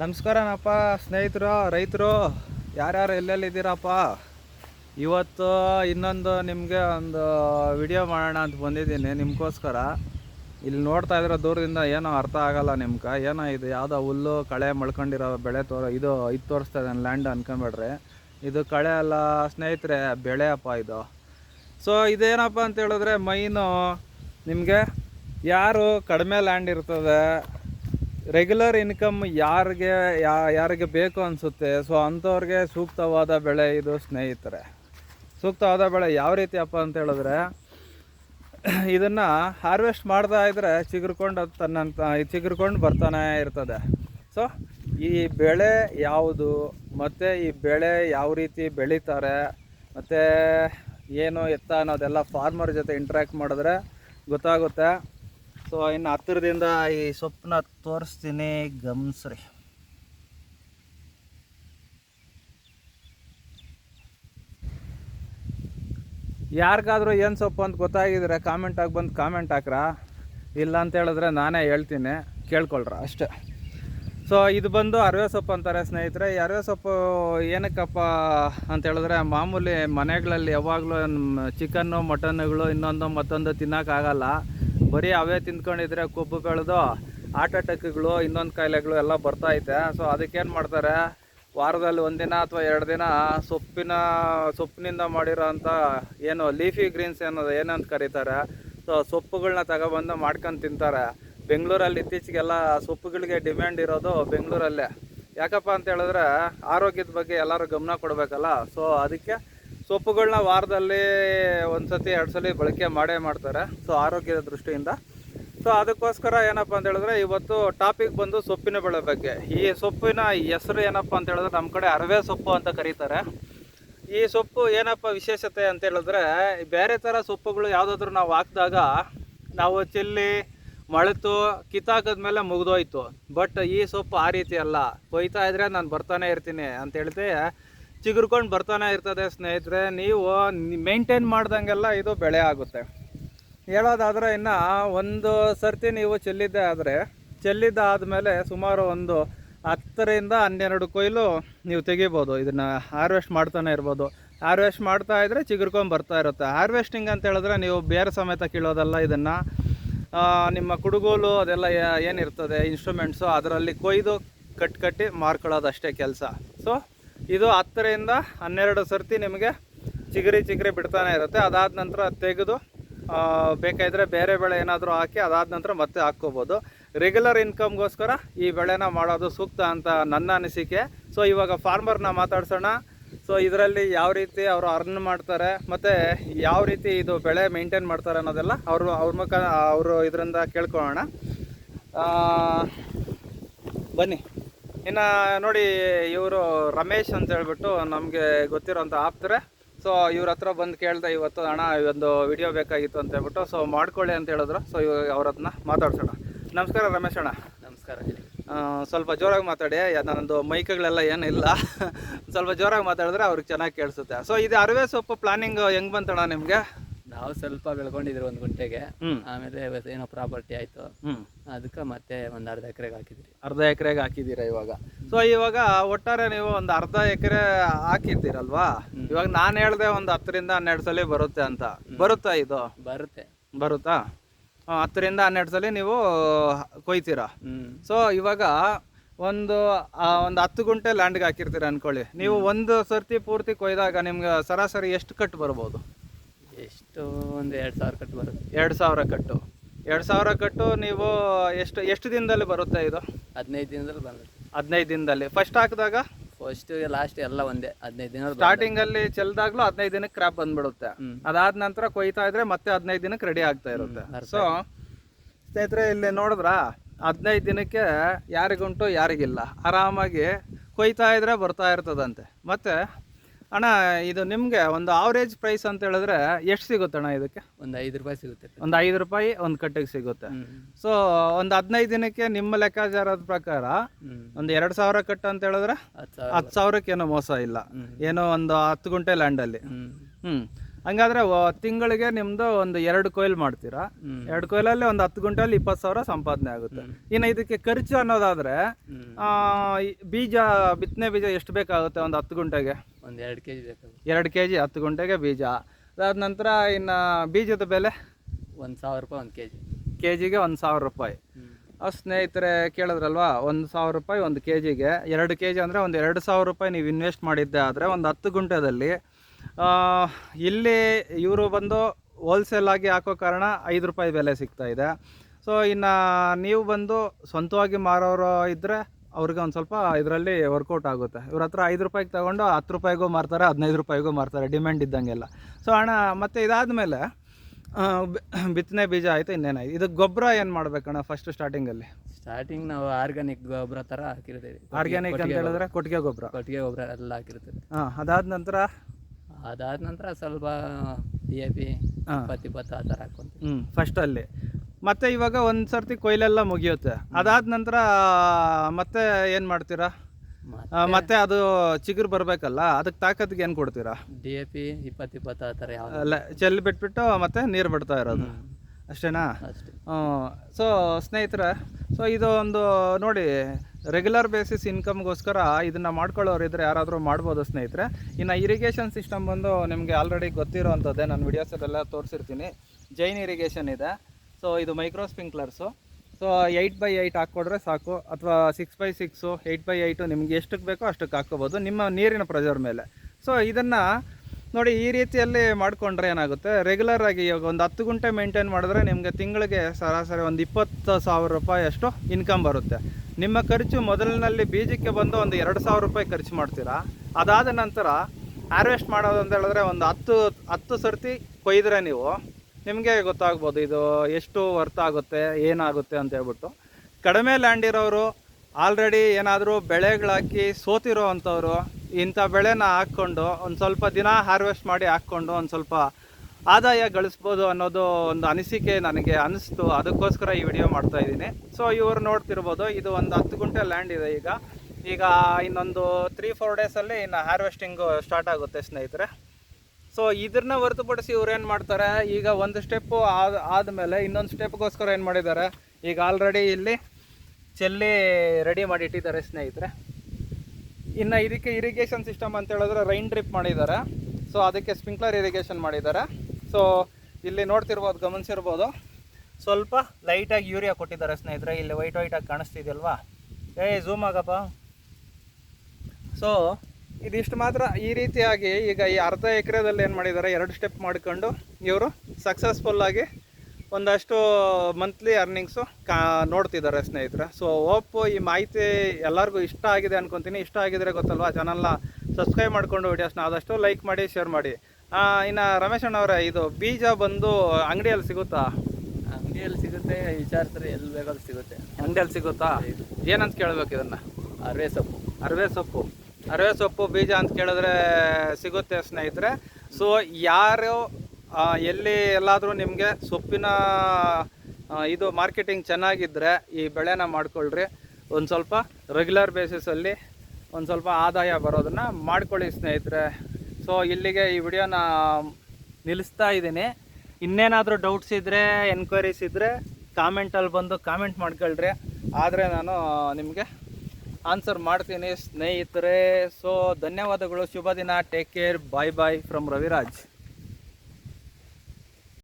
ನಮಸ್ಕಾರನಪ್ಪ, ಸ್ನೇಹಿತರು, ರೈತರು, ಯಾರ್ಯಾರು ಎಲ್ಲೆಲ್ಲಿದ್ದೀರಪ್ಪ? ಇವತ್ತು ಇನ್ನೊಂದು ನಿಮಗೆ ಒಂದು ವಿಡಿಯೋ ಮಾಡೋಣ ಅಂತ ಬಂದಿದ್ದೀನಿ ನಿಮಗೋಸ್ಕರ. ಇಲ್ಲಿ ನೋಡ್ತಾ ಇದ್ರೆ ದೂರದಿಂದ ಏನೋ ಅರ್ಥ ಆಗಲ್ಲ ನಿಮ್ಗೆ. ಏನೋ ಇದು ಯಾವುದೋ ಹುಲ್ಲು, ಕಳೆ ಮಳ್ಕೊಂಡಿರೋ ಬೆಳೆ ತೋರ, ಇದು ಇದು ತೋರಿಸ್ತಾ ಇದ್ದಾನೆ ಲ್ಯಾಂಡ್ ಅನ್ಕೊಂಬೇಡ್ರಿ ಇದು ಕಳೆ ಅಲ್ಲ, ಸ್ನೇಹಿತರೆ ಬೆಳೆ ಅಪ್ಪ ಇದು. ಸೊ ಇದೇನಪ್ಪ ಅಂತ ಹೇಳಿದ್ರೆ ಮೈನು. ನಿಮಗೆ ಯಾರು ಕಡಿಮೆ ಲ್ಯಾಂಡ್ ಇರ್ತದೆ ರೆಗ್ಯುಲರ್ ಇನ್ಕಮ್ ಯಾರಿಗೆ, ಯಾ, ಯಾರಿಗೆ ಬೇಕು ಅನಿಸುತ್ತೆ ಸೊ ಅಂಥವ್ರಿಗೆ ಸೂಕ್ತವಾದ ಬೆಳೆ ಇದು ಸ್ನೇಹಿತರೆ. ಸೂಕ್ತವಾದ ಬೆಳೆ ಯಾವ ರೀತಿ ಅಪ್ಪ ಅಂತ ಹೇಳಿದ್ರೆ, ಇದನ್ನು ಹಾರ್ವೆಸ್ಟ್ ಮಾಡ್ತಾ ಇದ್ದರೆ ಚಿಗುರ್ಕೊಂಡು ಅದು ತನ್ನಂತ, ಚಿಗುರ್ಕೊಂಡು ಬರ್ತಾನೆ ಇರ್ತದೆ. ಸೊ ಈ ಬೆಳೆ ಯಾವುದು, ಮತ್ತು ಈ ಬೆಳೆ ಯಾವ ರೀತಿ ಬೆಳೀತಾರೆ, ಮತ್ತು ಏನು ಎತ್ತ ಅನ್ನೋದೆಲ್ಲ ಫಾರ್ಮರ್ ಜೊತೆ ಇಂಟ್ರ್ಯಾಕ್ಟ್ ಮಾಡಿದ್ರೆ ಗೊತ್ತಾಗುತ್ತೆ. ಸೊ ಇನ್ನು ಹತ್ತಿರದಿಂದ ಈ ಸೊಪ್ಪನ್ನ ತೋರಿಸ್ತೀನಿ. ಗಮನಿಸ್ರಿ ಯಾರಿಗಾದ್ರೂ ಏನು ಸೊಪ್ಪು ಅಂತ ಗೊತ್ತಾಗಿದ್ರೆ ಕಾಮೆಂಟ್ ಆಗಿ ಬಂದು ಕಾಮೆಂಟ್ ಹಾಕ್ರ. ಇಲ್ಲ ಅಂತ ಹೇಳಿದ್ರೆ ನಾನೇ ಹೇಳ್ತೀನಿ. ಕೇಳ್ಕೊಳ್ರ ಅಷ್ಟೇ. ಸೊ ಇದು ಬಂದು ಅರವೆ ಸೊಪ್ಪು ಅಂತಾರೆ ಸ್ನೇಹಿತರೆ. ಈ ಅರವೆ ಸೊಪ್ಪು ಏನಕ್ಕಪ್ಪ ಅಂತ ಹೇಳಿದ್ರೆ ಮಾಮೂಲಿ ಮನೆಗಳಲ್ಲಿ ಯಾವಾಗಲೂ ಚಿಕನ್ನು ಮಟನ್ಗಳು ಇನ್ನೊಂದು ಮತ್ತೊಂದು ತಿನ್ನೋಕ್ಕಾಗಲ್ಲ ಬರೀ ಅವೇ ತಿಂದ್ಕೊಂಡಿದ್ರೆ ಕೊಬ್ಬು ಬೆಳೆದು ಹಾರ್ಟ್ ಅಟ್ಯಾಕ್ಗಳು ಇನ್ನೊಂದು ಕಾಯಿಲೆಗಳು ಎಲ್ಲ ಬರ್ತೈತೆ ಸೊ ಅದಕ್ಕೇನು ಮಾಡ್ತಾರೆ? ವಾರದಲ್ಲಿ ಒಂದಿನ ಅಥವಾ ಎರಡು ದಿನ ಸೊಪ್ಪಿನ, ಸೊಪ್ಪಿನಿಂದ ಮಾಡಿರೋ ಅಂಥ ಏನು ಲೀಫಿ ಗ್ರೀನ್ಸ್ ಅನ್ನೋದು ಏನಂತ ಕರೀತಾರೆ? ಸೊ ಸೊಪ್ಪುಗಳನ್ನ ತಗೊಬಂದು ಮಾಡ್ಕೊಂಡು ತಿಂತಾರೆ. ಬೆಂಗಳೂರಲ್ಲಿ ಇತ್ತೀಚೆಗೆಲ್ಲ ಸೊಪ್ಪುಗಳಿಗೆ ಡಿಮ್ಯಾಂಡ್ ಇರೋದು ಬೆಂಗಳೂರಲ್ಲೇ. ಯಾಕಪ್ಪ ಅಂತ ಹೇಳಿದ್ರೆ ಆರೋಗ್ಯದ ಬಗ್ಗೆ ಎಲ್ಲರೂ ಗಮನ ಕೊಡಬೇಕಲ್ಲ? ಸೊ ಅದಕ್ಕೆ ಸೊಪ್ಪುಗಳನ್ನ ವಾರದಲ್ಲಿ ಒಂದು ಸತಿ ಎರಡು ಸಲ ಬಳಕೆ ಮಾಡೇ ಮಾಡ್ತಾರೆ, ಸೊ ಆರೋಗ್ಯದ ದೃಷ್ಟಿಯಿಂದ. ಸೊ ಅದಕ್ಕೋಸ್ಕರ ಏನಪ್ಪ ಅಂತ ಹೇಳಿದ್ರೆ, ಇವತ್ತು ಟಾಪಿಕ್ ಬಂದು ಸೊಪ್ಪಿನ ಬೆಳೆ ಬಗ್ಗೆ. ಈ ಸೊಪ್ಪಿನ ಹೆಸರು ಏನಪ್ಪ ಅಂತ ಹೇಳಿದ್ರೆ ನಮ್ಮ ಕಡೆ ಅರವೆ ಸೊಪ್ಪು ಅಂತ ಕರೀತಾರೆ. ಈ ಸೊಪ್ಪು ಏನಪ್ಪ ವಿಶೇಷತೆ ಅಂತ ಹೇಳಿದ್ರೆ, ಬೇರೆ ಥರ ಸೊಪ್ಪುಗಳು ಯಾವುದಾದ್ರೂ ನಾವು ಹಾಕಿದಾಗ, ನಾವು ಚೆಲ್ಲಿ, ಮಳೆತು ಕಿತ್ತಾಕದ್ಮೇಲೆ ಮುಗಿದೋಯ್ತು. ಬಟ್ ಈ ಸೊಪ್ಪು ಆ ರೀತಿ ಅಲ್ಲ. ಕೊಯ್ತಾ ಇದ್ರೆ ನಾನು ಬರ್ತಾನೆ ಇರ್ತೀನಿ ಅಂತ ಹೇಳ್ತೆ ಚಿಗುರ್ಕೊಂಡು ಬರ್ತಾನೆ ಇರ್ತದೆ ಸ್ನೇಹಿತರೆ, ನೀವು ಮೇಂಟೈನ್ ಮಾಡ್ದಂಗೆಲ್ಲ ಇದು ಬೆಳೆ ಆಗುತ್ತೆ. ಹೇಳೋದಾದ್ರೆ ಇನ್ನು ಒಂದು ಸರ್ತಿ ನೀವು ಚೆಲ್ಲಿದ್ದೆ ಆದರೆ, ಚೆಲ್ಲಿದ್ದ ಆದಮೇಲೆ ಸುಮಾರು ಒಂದು ಹತ್ತರಿಂದ ಹನ್ನೆರಡು ಕೊಯ್ಲು ನೀವು ತೆಗಿಬೋದು, ಇದನ್ನು ಹಾರ್ವೆಸ್ಟ್ ಮಾಡ್ತಾನೆ ಇರ್ಬೋದು. ಹಾರ್ವೆಸ್ಟ್ ಮಾಡ್ತಾ ಇದ್ರೆ ಚಿಗುರ್ಕೊಂಡು ಬರ್ತಾ ಇರುತ್ತೆ. ಹಾರ್ವೆಸ್ಟಿಂಗ್ ಅಂತ ಹೇಳಿದ್ರೆ ನೀವು ಬೇರೆ ಸಮೇತ ಕೀಳೋದಲ್ಲ ಇದನ್ನು. ನಿಮ್ಮ ಕುಡುಗೋಲು ಅದೆಲ್ಲ ಏನಿರ್ತದೆ ಇನ್ಸ್ಟ್ರೂಮೆಂಟ್ಸು ಅದರಲ್ಲಿ ಕೊಯ್ದು ಕಟ್ ಕಟ್ಟಿ ಮಾರ್ಕೊಳ್ಳೋದು ಅಷ್ಟೇ ಕೆಲಸ. ಸೊ ಇದು ಹತ್ತರಿಂದ ಹನ್ನೆರಡು ಸರ್ತಿ ನಿಮಗೆ ಚಿಗರಿ ಚಿಗರಿ ಬಿಡ್ತಾನೆ ಇರುತ್ತೆ. ಅದಾದ ನಂತರ ತೆಗೆದು ಬೇಕಾದರೆ ಬೇರೆ ಬೆಳೆ ಏನಾದರೂ ಹಾಕಿ ಅದಾದ ನಂತರ ಮತ್ತೆ ಹಾಕ್ಕೋಬೋದು. ರೆಗ್ಯುಲರ್ ಇನ್ಕಮ್ಗೋಸ್ಕರ ಈ ಬೆಳೆನ ಮಾಡೋದು ಸೂಕ್ತ ಅಂತ ನನ್ನ ಅನಿಸಿಕೆ. ಸೊ ಇವಾಗ ಫಾರ್ಮರ್ನ ಮಾತಾಡ್ಸೋಣ. ಸೊ ಇದರಲ್ಲಿ ಯಾವ ರೀತಿ ಅವರು ಅರ್ನ್ ಮಾಡ್ತಾರೆ, ಮತ್ತು ಯಾವ ರೀತಿ ಇದು ಬೆಳೆ ಮೇಂಟೈನ್ ಮಾಡ್ತಾರೆ ಅನ್ನೋದೆಲ್ಲ ಅವರು, ಅವ್ರ ಮುಖ, ಅವರು ಇದರಿಂದ ಕೇಳ್ಕೊಳ್ಳೋಣ. ಬನ್ನಿ. ಇನ್ನು ನೋಡಿ ಇವರು ರಮೇಶ್ ಅಂತ ಹೇಳ್ಬಿಟ್ಟು ನಮಗೆ ಗೊತ್ತಿರೋಂಥ ಆಪ್ತಾರೆ. ಸೊ ಇವ್ರ ಹತ್ರ ಬಂದು ಕೇಳ್ದೆ ಇವತ್ತು ಅಣ್ಣ ಒಂದು ವಿಡಿಯೋ ಬೇಕಾಗಿತ್ತು ಅಂತ ಹೇಳ್ಬಿಟ್ಟು ಸೊ ಮಾಡ್ಕೊಳ್ಳಿ ಅಂತ ಹೇಳಿದ್ರು. ಸೊ ಇವಾಗ ಅವ್ರ ಹತ್ರ ಮಾತಾಡ್ಸೋಣ. ನಮಸ್ಕಾರ ರಮೇಶ್ ಅಣ್ಣ. ನಮಸ್ಕಾರ. ಸ್ವಲ್ಪ ಜೋರಾಗಿ ಮಾತಾಡಿ. ನನ್ನದು ಮೈಕ್ಗಳೆಲ್ಲ ಏನಿಲ್ಲ. ಸ್ವಲ್ಪ ಜೋರಾಗಿ ಮಾತಾಡಿದ್ರೆ ಅವ್ರಿಗೆ ಚೆನ್ನಾಗಿ ಕೇಳಿಸುತ್ತೆ. ಸೊ ಇದು ಅರವೆ ಸೊಪ್ಪು ಪ್ಲಾನಿಂಗ್ ಹೆಂಗೆ ಬಂತಣ್ಣ ನಿಮಗೆ? ನಾವು ಸ್ವಲ್ಪ ಬೆಳ್ಕೊಂಡಿದ್ರು ಒಂದು ಗುಂಟೆಗೆ. ಆಮೇಲೆ ಇವತ್ತು ಏನೋ ಪ್ರಾಪರ್ಟಿ ಆಯ್ತು. ಅದಕ್ಕೆ ಮತ್ತೆ ಒಂದು ಅರ್ಧ ಎಕರೆಗೆ ಹಾಕಿದ್ರಿ ಅರ್ಧ ಎಕರೆಗೆ ಹಾಕಿದ್ದೀರಾ ಇವಾಗ? ಸೊ ಇವಾಗ ಒಟ್ಟಾರೆ ನೀವು ಒಂದು ಅರ್ಧ ಎಕರೆ ಹಾಕಿದ್ದೀರಲ್ವಾ ಇವಾಗ ನಾನು ಹೇಳ್ದೆ ಒಂದು ಹತ್ತರಿಂದ ಹನ್ನೆರಡು ಸಲ ಬರುತ್ತೆ ಅಂತ. ಬರುತ್ತಾ ಇದು? ಬರುತ್ತೆ. ಬರುತ್ತಾ? ಹತ್ತರಿಂದ ಹನ್ನೆರಡು ಸಲ ನೀವು ಕೊಯ್ತೀರಾ? ಸೊ ಇವಾಗ ಒಂದು ಒಂದು ಹತ್ತು ಗುಂಟೆ ಲ್ಯಾಂಡ್ಗೆ ಹಾಕಿರ್ತೀರ ಅನ್ಕೊಳ್ಳಿ. ನೀವು ಒಂದು ಸರ್ತಿ ಪೂರ್ತಿ ಕೊಯ್ದಾಗ ನಿಮ್ಗೆ ಸರಾಸರಿ ಎಷ್ಟು ಕಟ್ ಬರ್ಬೋದು? ಎಷ್ಟು ಒಂದು ಎರಡು ಸಾವಿರ ಕಟ್ಟು ಬರುತ್ತೆ? ಎರಡು ಸಾವಿರ ಕಟ್ಟು. ಎರಡು ಸಾವಿರ ಕಟ್ಟು ನೀವು ಎಷ್ಟು ಎಷ್ಟು ದಿನದಲ್ಲಿ ಬರುತ್ತೆ ಇದು? ಹದಿನೈದು ದಿನದಲ್ಲಿ ಬಂದಿದೆ ಹದಿನೈದು ದಿನದಲ್ಲಿ. ಫಸ್ಟ್ ಹಾಕಿದಾಗ? ಫಸ್ಟ್ ಲಾಸ್ಟ್ ಎಲ್ಲ ಒಂದೇ. ಹದಿನೈದು ದಿನ ಸ್ಟಾರ್ಟಿಂಗ್ ಅಲ್ಲಿ ಚೆಲ್ದಾಗ್ಲೂ ಹದಿನೈದು ದಿನಕ್ಕೆ ಕ್ರಾಪ್ ಬಂದ್ಬಿಡುತ್ತೆ. ಅದಾದ ನಂತರ ಕೊಯ್ತಾ ಇದ್ರೆ ಮತ್ತೆ ಹದಿನೈದು ದಿನಕ್ಕೆ ರೆಡಿ ಆಗ್ತಾ ಇರುತ್ತೆ. ಸೊ ಸ್ನೇಹಿತರೆ ಇಲ್ಲಿ ನೋಡಿದ್ರ? ಹದಿನೈದು ದಿನಕ್ಕೆ ಯಾರಿಗುಂಟು ಯಾರಿಗಿಲ್ಲ. ಆರಾಮಾಗಿ ಕೊಯ್ತಾ ಇದ್ರೆ ಬರ್ತಾ ಇರ್ತದಂತೆ. ಮತ್ತೆ ಅಣ್ಣ ಇದು ನಿಮಗೆ ಒಂದು ಆವ್ರೇಜ್ ಪ್ರೈಸ್ ಅಂತ ಹೇಳಿದ್ರೆ ಎಷ್ಟು ಸಿಗುತ್ತೆ ಅಣ್ಣ ಇದಕ್ಕೆ? ಒಂದು ಐದು ರೂಪಾಯಿ ಸಿಗುತ್ತೆ ಒಂದು ಐದು ರೂಪಾಯಿ ಒಂದು ಕಟ್ಟಿಗೆ ಸಿಗುತ್ತೆ. ಸೊ ಒಂದು ಹದಿನೈದು ದಿನಕ್ಕೆ ನಿಮ್ಮ ಲೆಕ್ಕಾಚಾರದ ಪ್ರಕಾರ ಒಂದು ಎರಡು ಸಾವಿರ ಕಟ್ಟು ಅಂತ ಹೇಳಿದ್ರೆ ಹತ್ತು ಸಾವಿರ. ಹತ್ತು ಸಾವಿರಕ್ಕೆ ಏನೋ ಮೋಸ ಇಲ್ಲ. ಏನೋ ಒಂದು ಹತ್ತು ಗುಂಟೆ ಲ್ಯಾಂಡಲ್ಲಿ ಹ್ಮ್. ಹ್ಞೂ ಹಂಗಾದ್ರೆ ತಿಂಗಳಿಗೆ ನಿಮ್ದು ಒಂದು ಎರಡು ಕೊಯ್ಲು ಮಾಡ್ತೀರಾ? ಎರಡ್ ಕೊಯ್ಲಲ್ಲಿ ಒಂದು ಹತ್ತು ಗುಂಟೆಯಲ್ಲಿ ಇಪ್ಪತ್ತು ಸಾವಿರ ಸಂಪಾದನೆ ಆಗುತ್ತೆ. ಇನ್ನು ಇದಕ್ಕೆ ಖರ್ಚು ಅನ್ನೋದಾದ್ರೆ ಆ, ಬೀಜ ಬಿತ್ತನೆ ಬೀಜ ಎಷ್ಟು ಬೇಕಾಗುತ್ತೆ ಒಂದು ಹತ್ತು ಗುಂಟೆಗೆ? ಒಂದು ಎರಡು ಕೆ ಜಿ ಬೇಕಾಗುತ್ತೆ. ಎರಡು ಕೆ ಜಿ ಹತ್ತು ಗುಂಟೆಗೆ ಬೀಜ. ಅದಾದ ನಂತರ ಇನ್ನು ಬೀಜದ ಬೆಲೆ? ಒಂದು ಸಾವಿರ ರೂಪಾಯಿ ಒಂದು ಕೆ ಜಿ ಕೆ ಜಿಗೆ ಒಂದು ಸಾವಿರ ರೂಪಾಯಿ. ಆ ಸ್ನೇಹಿತರೆ ಕೇಳಿದ್ರಲ್ವಾ ಒಂದು ಸಾವಿರ ರೂಪಾಯಿ ಒಂದು ಕೆ ಜಿಗೆ ಎರಡು ಕೆ ಜಿ ಅಂದರೆ ಒಂದು ಎರಡು ಸಾವಿರ ರೂಪಾಯಿ ನೀವು ಇನ್ವೆಸ್ಟ್ ಮಾಡಿದ್ದೆ ಆದರೆ ಒಂದು ಹತ್ತು ಗುಂಟೆದಲ್ಲಿ. ಆ, ಇಲ್ಲಿ ಇವರು ಬಂದು ಹೋಲ್ಸೇಲ್ ಆಗಿ ಹಾಕೋ ಕಾರಣ ಐದು ರೂಪಾಯಿ ಬೆಲೆ ಸಿಗ್ತಾ ಇದೆ. ಸೊ ಇನ್ನು ನೀವು ಬಂದು ಸ್ವಂತವಾಗಿ ಮಾರೋರು ಇದ್ದರೆ ಅವ್ರಿಗೆ ಒಂದು ಸ್ವಲ್ಪ ಇದರಲ್ಲಿ ವರ್ಕೌಟ್ ಆಗುತ್ತೆ. ಇವ್ರ ಹತ್ರ ಐದು ರೂಪಾಯಿಗೆ ತಗೊಂಡು ಹತ್ತು ರೂಪಾಯಿಗೂ ಮಾರ್ತಾರೆ ಹದಿನೈದು ರೂಪಾಯಿಗೂ ಮಾರ್ತಾರೆ ಡಿಮ್ಯಾಂಡ್ ಇದ್ದಂಗೆಲ್ಲ. ಸೊ ಹಣ ಮತ್ತು ಇದಾದಮೇಲೆ ಬಿತ್ತನೆ ಬೀಜ ಆಯಿತು ಇನ್ನೇನಾಯ್ತು. ಇದಕ್ಕೆ ಗೊಬ್ಬರ ಏನು ಮಾಡ್ಬೇಕಣ್ಣ ಫಸ್ಟ್ ಸ್ಟಾರ್ಟಿಂಗಲ್ಲಿ ಸ್ಟಾರ್ಟಿಂಗ್ ನಾವು ಆರ್ಗ್ಯಾನಿಕ್ ಗೊಬ್ಬರ ಥರ ಹಾಕಿರ್ತೀವಿ. ಆರ್ಗ್ಯಾನಿಕ್ ಅಂತ ಹೇಳಿದ್ರೆ ಕೊಟ್ಟಿಗೆ ಗೊಬ್ಬರ. ಕೊಟ್ಟಿಗೆ ಗೊಬ್ಬರ ಎಲ್ಲ ಹಾಕಿರ್ತೀವಿ. ಹಾಂ ಅದಾದ ನಂತರ? ಅದಾದ ನಂತರ ಸ್ವಲ್ಪ ಡಿ ಎ ಪಿ ಹಾಂ. ಇಪ್ಪತ್ತು ಇಪ್ಪತ್ತು ಆ ಥರ ಹಾಕ್ಕೊಂತೀವಿ. ಹ್ಞೂ ಫಸ್ಟಲ್ಲಿ ಮತ್ತೆ ಇವಾಗ ಒಂದು ಸರ್ತಿ ಕೊಯ್ಲೆಲ್ಲ ಮುಗಿಯುತ್ತೆ. ಅದಾದ ನಂತರ ಮತ್ತೆ ಏನು ಮಾಡ್ತೀರಾ? ಆ, ಮತ್ತೆ ಅದು ಚಿಗುರು ಬರಬೇಕಲ್ಲ ಅದಕ್ಕೆ ತಾಕತ್ತಿಗೆ ಏನು ಕೊಡ್ತೀರಾ? ಡಿ ಎ ಪಿ ಇಪ್ಪತ್ತು ಇಪ್ಪತ್ತು ಆ ಥರ ಅಲ್ಲ ಚೆಲ್ಲಿ ಬಿಟ್ಬಿಟ್ಟು ಮತ್ತೆ ನೀರು ಬಿಡ್ತಾ ಇರೋದು. ಅಷ್ಟೇನಾ? ಅಷ್ಟೇ. ಸೊ ಸ್ನೇಹಿತರೆ ಸೊ ಇದು ಒಂದು ನೋಡಿ ರೆಗ್ಯುಲರ್ ಬೇಸಿಸ್ ಇನ್ಕಮ್ಗೋಸ್ಕರ ಇದನ್ನು ಮಾಡ್ಕೊಳ್ಳೋರು ಇದ್ರೆ ಯಾರಾದರೂ ಮಾಡ್ಬೋದು ಸ್ನೇಹಿತರೆ. ಇನ್ನು ಇರಿಗೇಷನ್ ಸಿಸ್ಟಮ್ ಬಂದು ನಿಮಗೆ ಆಲ್ರೆಡಿ ಗೊತ್ತಿರೋ ಅಂಥದ್ದೇ ನಾನು ವಿಡಿಯೋಸಲ್ಲೆಲ್ಲ ತೋರಿಸಿರ್ತೀನಿ. ಜೈನ್ ಇರಿಗೇಷನ್ ಇದೆ. ಸೊ ಇದು micro sprinklers so eight by eight ಹಾಕ್ಕೊಡ್ರೆ ಸಾಕು. ಅಥವಾ six by six eight by eight ನಿಮ್ಗೆ ಎಷ್ಟಕ್ಕೆ ಬೇಕೋ ಅಷ್ಟಕ್ಕೆ ಹಾಕ್ಕೋಬೋದು. ನಿಮ್ಮ ನೀರಿನ ಪ್ರೆಷರ್ ಮೇಲೆ. ಸೊ ಇದನ್ನು ನೋಡಿ, ಈ ರೀತಿಯಲ್ಲಿ ಮಾಡಿಕೊಂಡ್ರೆ ಏನಾಗುತ್ತೆ? ರೆಗ್ಯುಲರ್ ಆಗಿ ಇವಾಗ ಒಂದು ಹತ್ತು ಗಂಟೆ ಮೇಂಟೈನ್ ಮಾಡಿದ್ರೆ ನಿಮಗೆ ತಿಂಗಳಿಗೆ ಸರಾಸರಿ ಒಂದು ಇಪ್ಪತ್ತು ಸಾವಿರ ರೂಪಾಯಿ ಅಷ್ಟು ಇನ್ಕಮ್ ಬರುತ್ತೆ. ನಿಮ್ಮ ಖರ್ಚು ಮೊದಲಿನಲ್ಲಿ ಬೀಜಕ್ಕೆ ಬಂದು ಒಂದು ಎರಡು ಸಾವಿರ ರೂಪಾಯಿ ಖರ್ಚು ಮಾಡ್ತೀರಾ? ಅದಾದ ನಂತರ ಹಾರ್ವೆಸ್ಟ್ ಮಾಡೋದು ಅಂತ ಹೇಳಿದ್ರೆ ಒಂದು ಹತ್ತು ಹತ್ತು ಸರ್ತಿ ಕೊಯ್ದರೆ ನೀವು ನಿಮಗೆ ಗೊತ್ತಾಗ್ಬೋದು ಇದು ಎಷ್ಟು ವರ್ತ್ ಆಗುತ್ತೆ, ಏನಾಗುತ್ತೆ ಅಂತ ಹೇಳ್ಬಿಟ್ಟು. ಕಡಿಮೆ ಲ್ಯಾಂಡ್ ಇರೋರು ಆಲ್ರೆಡಿ ಏನಾದರೂ ಬೆಳೆಗಳಾಕಿ ಸೋತಿರೋ ಅಂಥವ್ರು ಇಂಥ ಬೆಳೆನ ಹಾಕ್ಕೊಂಡು ಒಂದು ಸ್ವಲ್ಪ ದಿನ ಹಾರ್ವೆಸ್ಟ್ ಮಾಡಿ ಹಾಕ್ಕೊಂಡು ಒಂದು ಸ್ವಲ್ಪ ಆದಾಯ ಗಳಿಸ್ಬೋದು ಅನ್ನೋದು ಒಂದು ಅನಿಸಿಕೆ ನನಗೆ ಅನಿಸ್ತು. ಅದಕ್ಕೋಸ್ಕರ ಈ ವಿಡಿಯೋ ಮಾಡ್ತಾ ಇದ್ದೀನಿ. ಸೊ ಇವರು ನೋಡ್ತಿರ್ಬೋದು, ಇದು ಒಂದು ಹತ್ತು ಗುಂಟೆ ಲ್ಯಾಂಡ್ ಇದೆ ಈಗ. ಈಗ ಇನ್ನೊಂದು ತ್ರೀ ಫೋರ್ ಡೇಸಲ್ಲಿ ಇನ್ನು ಹಾರ್ವೆಸ್ಟಿಂಗು ಸ್ಟಾರ್ಟ್ ಆಗುತ್ತೆ ಸ್ನೇಹಿತರೆ. ಸೊ ಇದನ್ನ ಹೊರತುಪಡಿಸಿ ಇವ್ರು ಏನು ಮಾಡ್ತಾರೆ? ಈಗ ಒಂದು ಸ್ಟೆಪ್ಪು ಆದ, ಆದಮೇಲೆ ಇನ್ನೊಂದು ಸ್ಟೆಪ್ಗೋಸ್ಕರ ಏನು ಮಾಡಿದ್ದಾರೆ? ಈಗ ಆಲ್ರೆಡಿ ಇಲ್ಲಿ ಚೆಲ್ಲಿ ರೆಡಿ ಮಾಡಿ ಇಟ್ಟಿದ್ದಾರೆ ಸ್ನೇಹಿತರೆ. ಇನ್ನು ಇದಕ್ಕೆ ಇರಿಗೇಷನ್ ಸಿಸ್ಟಮ್ ಅಂತ ಹೇಳಿದ್ರೆ ರೈನ್ ಡ್ರಿಪ್ ಮಾಡಿದ್ದಾರೆ. ಸೊ ಅದಕ್ಕೆ ಸ್ಪ್ರಿಂಕ್ಲರ್ ಇರಿಗೇಷನ್ ಮಾಡಿದ್ದಾರೆ. ಸೊ ಇಲ್ಲಿ ನೋಡ್ತಿರ್ಬೋದು, ಗಮನಿಸಿರ್ಬೋದು. ಸ್ವಲ್ಪ ಲೈಟಾಗಿ ಯೂರಿಯಾ ಕೊಟ್ಟಿದ್ದಾರೆ ಸ್ನೇಹಿತರೆ. ಇಲ್ಲಿ ವೈಟ್ ವೈಟಾಗಿ ಕಾಣಿಸ್ತಿದೆಯಲ್ವಾ ಏ ಝೂಮ್ ಆಗಪ್ಪ. ಸೊ ಇದಿಷ್ಟು ಮಾತ್ರ. ಈ ರೀತಿಯಾಗಿ ಈಗ ಈ ಅರ್ಧ ಎಕರೆದಲ್ಲಿ ಏನು ಮಾಡಿದ್ದಾರೆ? ಎರಡು ಸ್ಟೆಪ್ ಮಾಡ್ಕೊಂಡು ಇವರು ಸಕ್ಸಸ್ಫುಲ್ಲಾಗಿ ಒಂದಷ್ಟು ಮಂತ್ಲಿ ಅರ್ನಿಂಗ್ಸು ಕಾ ನೋಡ್ತಿದ್ದಾರೆ ಸ್ನೇಹಿತರೆ. ಸೊ ಓಪು ಈ ಮಾಹಿತಿ ಎಲ್ಲರಿಗೂ ಇಷ್ಟ ಆಗಿದೆ ಅನ್ಕೊತೀನಿ. ಇಷ್ಟ ಆಗಿದ್ರೆ ಗೊತ್ತಲ್ವಾ? ಚಾನಲ್ನ ಸಬ್ಸ್ಕ್ರೈಬ್ ಮಾಡಿಕೊಂಡು ವಿಡಿಯೋಸ್ನ ಆದಷ್ಟು ಲೈಕ್ ಮಾಡಿ ಶೇರ್ ಮಾಡಿ. ಇನ್ನು ರಮೇಶ್ ಅಣ್ಣವರೇ ಇದು ಬೀಜ ಬಂದು ಅಂಗಡಿಯಲ್ಲಿ ಸಿಗುತ್ತಾ? ಅಂಗಡಿಯಲ್ಲಿ ಸಿಗುತ್ತೆ. ವಿಚಾರಿಸಿದ್ರೆ ಎಲ್ಲಿ ಬೇಕಾದ್ರೂ ಸಿಗುತ್ತೆ. ಅಂಗಡಿಯಲ್ಲಿ ಸಿಗುತ್ತಾ? ಏನಂತ ಕೇಳಬೇಕು ಇದನ್ನು? ಅರವೆ ಸೊಪ್ಪು. ಅರವೆ ಸೊಪ್ಪು. ಅರವೆ ಸೊಪ್ಪು ಬೀಜ ಅಂತ ಕೇಳಿದ್ರೆ ಸಿಗುತ್ತೆ ಸ್ನೇಹಿತರೆ. ಸೊ ಯಾರು ಎಲ್ಲಿ ಎಲ್ಲಾದರೂ ನಿಮಗೆ ಸೊಪ್ಪಿನ ಇದು ಮಾರ್ಕೆಟಿಂಗ್ ಚೆನ್ನಾಗಿದ್ದರೆ ಈ ಬೆಳೆನ ಮಾಡ್ಕೊಳ್ರಿ. ಒಂದು ಸ್ವಲ್ಪ ರೆಗ್ಯುಲರ್ ಬೇಸಿಸಲ್ಲಿ ಒಂದು ಸ್ವಲ್ಪ ಆದಾಯ ಬರೋದನ್ನು ಮಾಡ್ಕೊಳ್ಳಿ ಸ್ನೇಹಿತರೆ. ಸೊ ಇಲ್ಲಿಗೆ ಈ ವಿಡಿಯೋನ ನಿಲ್ಲಿಸ್ತಾ ಇದ್ದೀನಿ. ಇನ್ನೇನಾದರೂ ಡೌಟ್ಸ್ ಇದ್ದರೆ ಎನ್ಕ್ವೈರೀಸ್ ಇದ್ದರೆ ಕಾಮೆಂಟಲ್ಲಿ ಬಂದು ಕಾಮೆಂಟ್ ಮಾಡ್ಕೊಳ್ರಿ. ಆದರೆ ನಾನು ನಿಮಗೆ ಆನ್ಸರ್ ಮಾಡ್ತೀನಿ ಸ್ನೇಹಿತರೆ. ಸೊ ಧನ್ಯವಾದಗಳು. ಶುಭ ದಿನ. Take care bye bye from Raviraj